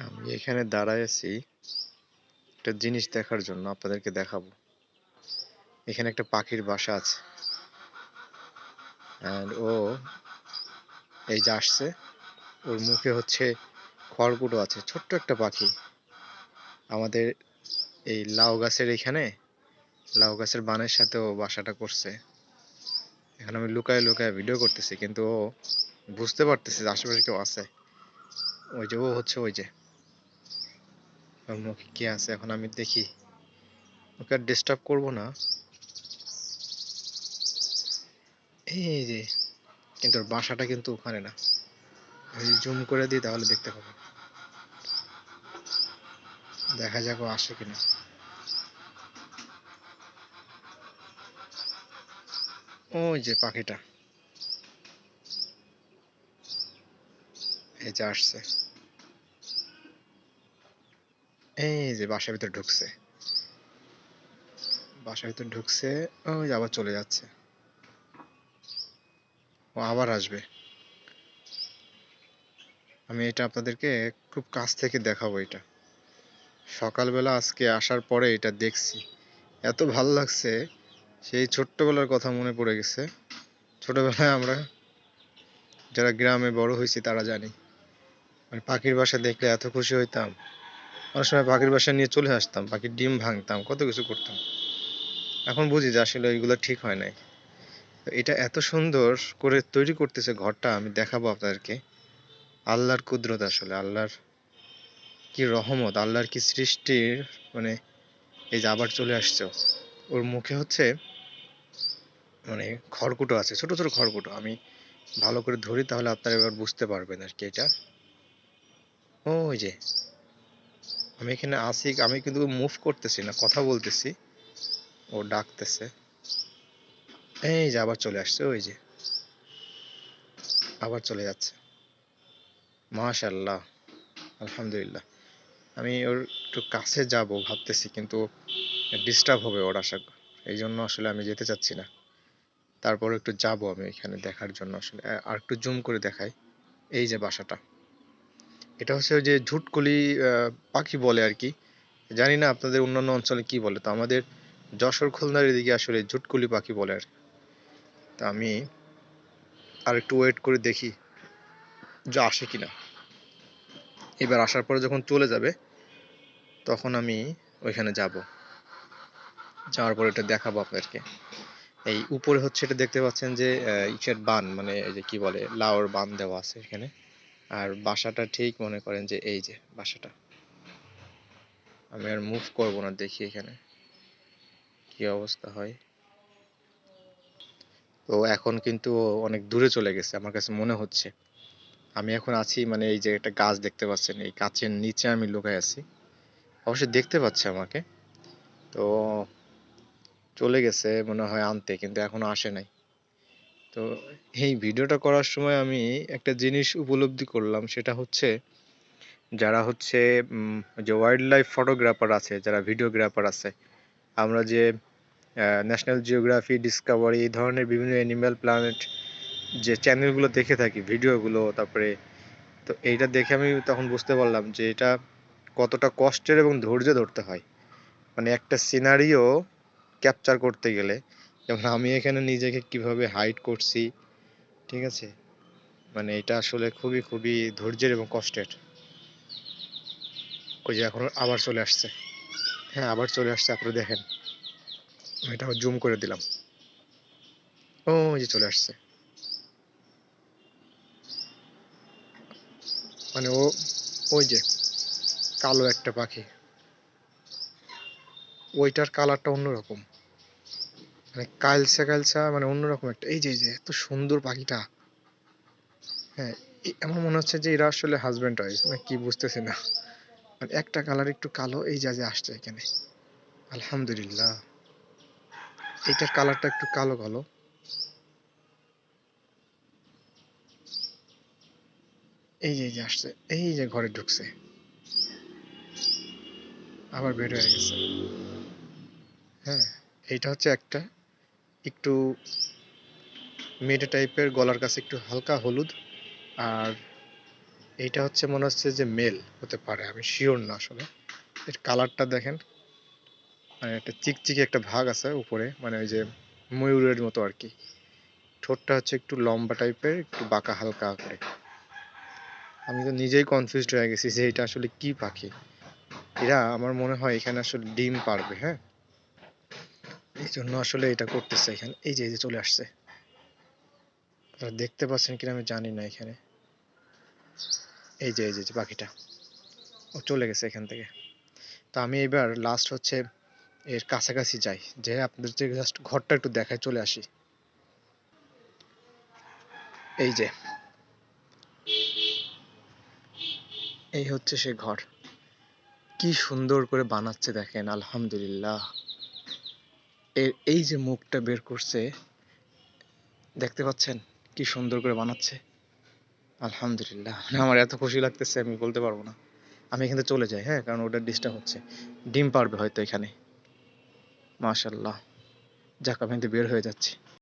আমি এখানে দাঁড়ায় আছি একটা জিনিস দেখার জন্য, আপনাদেরকে দেখাবো। এখানে একটা পাখির বাসা আছে। অ্যান্ড ও এই যে আসছে, ওর মুখে হচ্ছে খড়কুটো আছে, ছোট্ট একটা পাখি। আমাদের এই লাউ গাছের এখানে, লাউ গাছের বানের সাথে ও বাসাটা করছে। এখন আমি লুকায় লুকায় ভিডিও করতেছি, কিন্তু ও বুঝতে পারতেছে যে আশেপাশে কেউ আছে। ওই যে, ও হচ্ছে ওই যে। মুখে কি আছে? এখন আমি দেখি। ওকে ডিস্টার্ব করব না। এই যে, কিন্তু বাসাটা কিন্তু ওখানে না। যদি জুম করে দিই, তাহলে দেখতে পাবো। দেখা যাক আসে কিনা। ওই যে পাখিটা। এই যে আসছে। এই যে বাসার ভিতর ঢুকছে। বাসার ভিতর ঢুকছে, ওই আবার চলে যাচ্ছে। ও আবার আসবে। আমি এটা আপনাদেরকে খুব কাছ থেকে দেখাবো এটা। সকালবেলা আজকে আসার পরে এটা দেখছি। এত ভালো লাগছে, সেই ছোট্টবেলার কথা মনে পড়ে গেছে। ছোটবেলায় আমরা যারা গ্রামে বড় হয়েছি তারা জানি। মানে পাখির বাসা দেখলে এত খুশি হইতাম। অনেক সময় পাখির বাসা নিয়ে চলে আসতাম, পাখির ডিম ভাঙতাম, কত কিছু করতাম। এখন বুঝি যে আসলে এগুলো ঠিক হয় নাই। এটা এত সুন্দর করে তৈরি করতেছে ঘরটা, আমি দেখাবো আপনাদেরকে। আল্লাহর কুদরত আসলে, আল্লাহর কি রহমত, আল্লাহর কি সৃষ্টির মানে এই যে আবার চলে আসছে। ওর মুখে হচ্ছে মানে খড়কুটো আছে, ছোট ছোট খড়কুটো। আমি ভালো করে ধরি তাহলে আপনারা এবার বুঝতে পারবেন আর কি এটা। ওই যে আমি এখানে আসি আমি কিন্তু মুভ করতেছি না, কথা বলতেছি। ও ডাকতেছে। এই যে আবার চলে আসছে, ওই যে। আবার চলে যাচ্ছে। মাশাল্লাহ আলহামদুলিল্লাহ। আমি ওর একটু কাছে যাব ভাবতেছি, কিন্তু ডিস্টার্ব হবে ওর আশা এই জন্য আসলে আমি যেতে চাচ্ছি না। তারপর একটু যাব আমি এখানে দেখার জন্য আসলে। আর একটু জুম করে দেখাই। এই যে বাসাটা। এটা হচ্ছে ওই যে ঝুটকলি পাখি বলে আর কি। জানি না আপনাদের অন্যান্য অঞ্চলে কি বলে, তো আমাদের যশোর খুলনার এদিকে আসলে ঝুটকুলি পাখি বলে আর। তা আমি আর একটু ওয়েট করে দেখি যে আসে কিনা। এবার আসার পরে যখন চলে যাবে, তখন আমি ওইখানে যাব। যাওয়ার পরে এটা দেখাবো আপনাদেরকে। এই উপরে হচ্ছে এটা দেখতে পাচ্ছেন যে ইটের বান মানে এই যে কি বলে, লাউর বান দেওয়া আছে এখানে। আর বাসাটা ঠিক মনে করেন যে এই যে বাসাটা। আমি আর মুভ করব না, দেখি এখানে কি অবস্থা হয়। তো এখন কিন্তু অনেক দূরে চলে গেছে, আমার কাছে মনে হচ্ছে। আমি এখন আছি মানে এই যে একটা গাছ দেখতে পাচ্ছেন, এই গাছের নিচে আমি লুকায় আছি। অবশ্যই দেখতে পাচ্ছে আমাকে। তো চলে গেছে মনে হয় আনতে, কিন্তু এখনও আসে নাই। তো এই ভিডিওটা করার সময় আমি একটা জিনিস উপলব্ধি করলাম, সেটা হচ্ছে যারা হচ্ছে যে ওয়াইল্ড লাইফ ফটোগ্রাফার আছে, যারা ভিডিওগ্রাফার আছে, আমরা যে ন্যাশনাল জিওগ্রাফি ডিসকভারি এই ধরনের বিভিন্ন অ্যানিম্যাল প্ল্যানেট যে চ্যানেলগুলো দেখে থাকি ভিডিওগুলো তারপরে তো এইটা দেখে আমি তখন বুঝতে পারলাম যে এটা কতটা কষ্টের এবং ধৈর্য ধরতে হয়। মানে একটা সিনারিও ক্যাপচার করতে গেলে যেমন আমি এখানে নিজেকে কীভাবে হাইড করছি, ঠিক আছে? মানে এটা আসলে খুবই খুবই ধৈর্যের এবং কষ্টের। ওই যে এখন আবার চলে আসছে। হ্যাঁ আবার চলে আসছে, আপনারা দেখেন। এটা জুম করে দিলাম। ও যে চলে আসছে। মানে ও, ওই যে কালো একটা পাখি। ওইটার কালারটা অন্যরকম। মানে কালচা কালচা মানে অন্যরকম একটা, এই যে যে, এত সুন্দর পাখিটা। হ্যাঁ আমার মনে হচ্ছে যে এরা আসলে হাজবেন্ড ওয়াইফ না কি বুঝতেছি না। মানে একটা কালার একটু কালো, এই যা যে, আসছে এখানে। আলহামদুলিল্লাহ। এইটার কালারটা একটু কালো কালো। এই যে এই যে, আসছে, এই যে, ঘরে ঢুকছে। আবার বের হয়ে গেছে। হ্যাঁ এইটা হচ্ছে একটা একটু মেটে টাইপের, গলার কাছে একটু হালকা হলুদ। আর এইটা হচ্ছে মনে হচ্ছে যে মেল হতে পারে, আমি শিওর না আসলে। এর কালারটা দেখেন। মানে একটা চিকচিকে একটা ভাগ আছে উপরে মানে ওই যে ময়ূরের মতো আর কি। ঠোঁটটা হচ্ছে একটু লম্বা টাইপের, একটু বাঁকা হালকা করে আমি তো নিজেই কনফিউজড হয়ে গেছি যে এটা আসলে কি পাখি? এরা, আমার মনে হয় এখানে আসলে ডিম পারবে হ্যাঁ? এই জন্য আসলে এটা করতেছে এখানে। এই যে এই যে চলে আসছে। আপনারা দেখতে পাচ্ছেন কিনা আমি জানি না এখানে। এই যে এই যে পাখিটা। ও চলে গেছে এখান থেকে। তো আমি এবার লাস্ট হচ্ছে এর কাছাকাছি যাই। যে আপনাদের যে জাস্ট ঘরটা একটু দেখায় চলে আসি। এই যে। এই হচ্ছে সে ঘর। কি সুন্দর করে বানাচ্ছে দেখেন, আলহামদুলিল্লাহ। এর এই যে মুখটা বের করছে, দেখতে পাচ্ছেন কি সুন্দর করে বানাচ্ছে? আলহামদুলিল্লাহ। মানে আমার এত খুশি লাগতেছে, আমি বলতে পারব না। আমি এখানে চলে যাই হ্যাঁ? কারণ ওটা ডিস্টার্ব হচ্ছে। ডিম পারবে হয়তো এখানে। মাশাল্লাহ যাক, আমি বের হয়ে যাচ্ছি।